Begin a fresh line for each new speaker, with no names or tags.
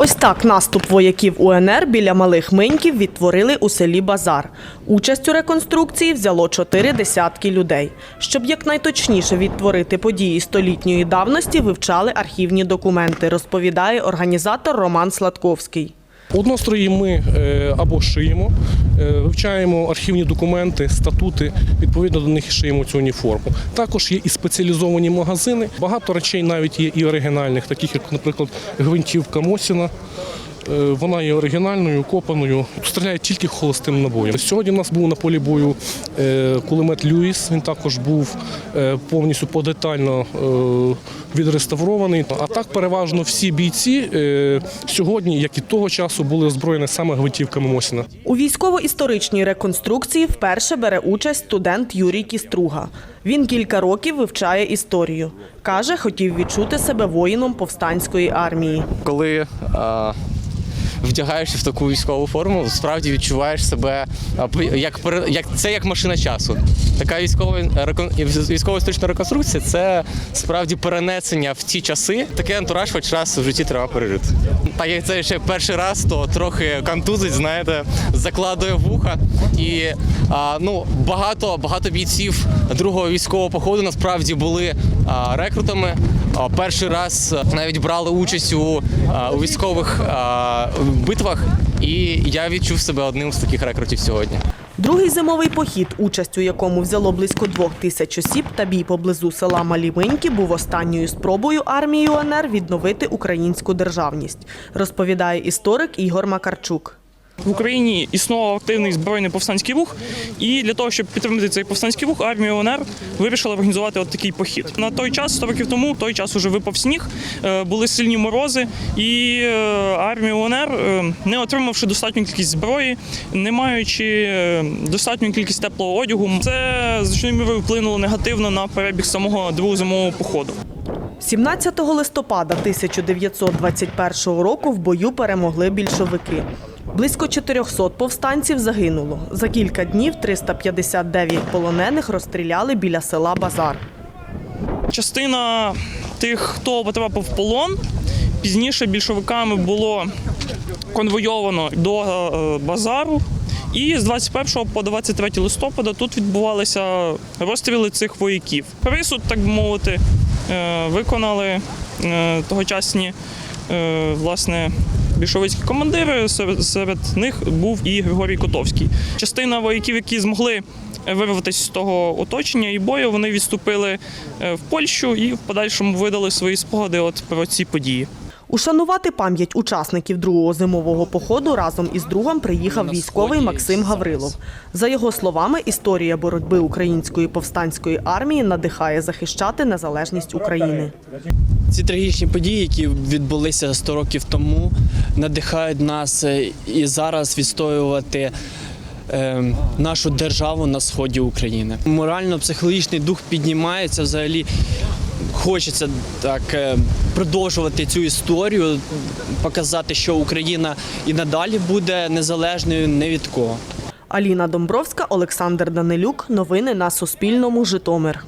Ось так наступ вояків УНР біля малих миньків відтворили у селі Базар. Участь у реконструкції взяло чотири десятки людей. Щоб якнайточніше відтворити події столітньої давності, вивчали архівні документи, розповідає організатор Роман Сладковський.
Однострої ми е, або шиємо, е, вивчаємо архівні документи, статути, відповідно до них шиємо цю уніформу. Також є і спеціалізовані магазини. Багато речей навіть є і оригінальних, таких як, наприклад, гвинтівка Мосіна. Е, Вона є оригінальною, копаною, стріляє тільки холостим набоєм. Сьогодні в нас був на полі бою е, кулемет Люїс. Він також був е, повністю подетально відреставрований. А так переважно всі бійці сьогодні, як і того часу, були озброєні саме гвинтівками Мосіна.
У військово-історичній реконструкції вперше бере участь студент Юрій Кіструга. Він кілька років вивчає історію. Каже, хотів відчути себе воїном повстанської армії.
коли а, вдягаєшся в таку військову форму, справді відчуваєш себе як як це як машина часу. Така військова військово-історична реконструкція це справді перенесення в ті часи. Такий антураж хоч раз в житті треба пережити. Так як це ще перший раз, то трохи контузить, знаєте, закладує вуха. І а, ну, багато, багато бійців другого військового походу насправді були а, рекрутами. А, Перший раз навіть брали участь у, а, у військових а, битвах, і я відчув себе одним з таких рекрутів сьогодні.
Другий зимовий похід, участь у якому взяло близько двох тисяч осіб та бій поблизу села Маліминьки, був останньою спробою армії УНР відновити українську державність, розповідає історик Ігор Макарчук.
В Україні існував активний збройний повстанський рух, і для того, щоб підтримати цей повстанський рух, армія УНР вирішила організувати от такий похід. На той час, 100 років тому, той час уже випав сніг, е, були сильні морози, і е, армія УНР, е, не отримавши достатню кількість зброї, не маючи достатню кількість теплого одягу, це значною мірою вплинуло негативно на перебіг самого другого зимового походу.
17 листопада 1921 року в бою перемогли більшовики. Близько 400 повстанців загинуло. За кілька днів 359 полонених розстріляли біля села Базар.
Частина тих, хто потрапив в полон, пізніше більшовиками було конвойовано до е, базару. І з 21 по 23 листопада тут відбувалися розстріли цих вояків. Присуд, так би мовити, е, виконали е, тогочасні власне. Більшовицькі командири серед, серед них був і Григорій Котовський. Частина вояків, які змогли вирватися з того оточення і бою, вони відступили е, в Польщу і в подальшому видали свої спогади от про ці події.
Ушанувати пам'ять учасників другого зимового походу разом із другом приїхав військовий Максим Гаврилов. За його словами, історія боротьби української повстанської армії надихає захищати незалежність України.
Ці трагічні події, які відбулися 100 років тому, надихають нас е, і зараз відстоювати е, нашу державу на сході України. Морально-психологічний дух піднімається взагалі. Хочеться так е, продовжувати цю історію, показати, що Україна і надалі буде незалежною не від кого.
Аліна Домбровська, Олександр Данилюк. Новини на Суспільному. Житомир.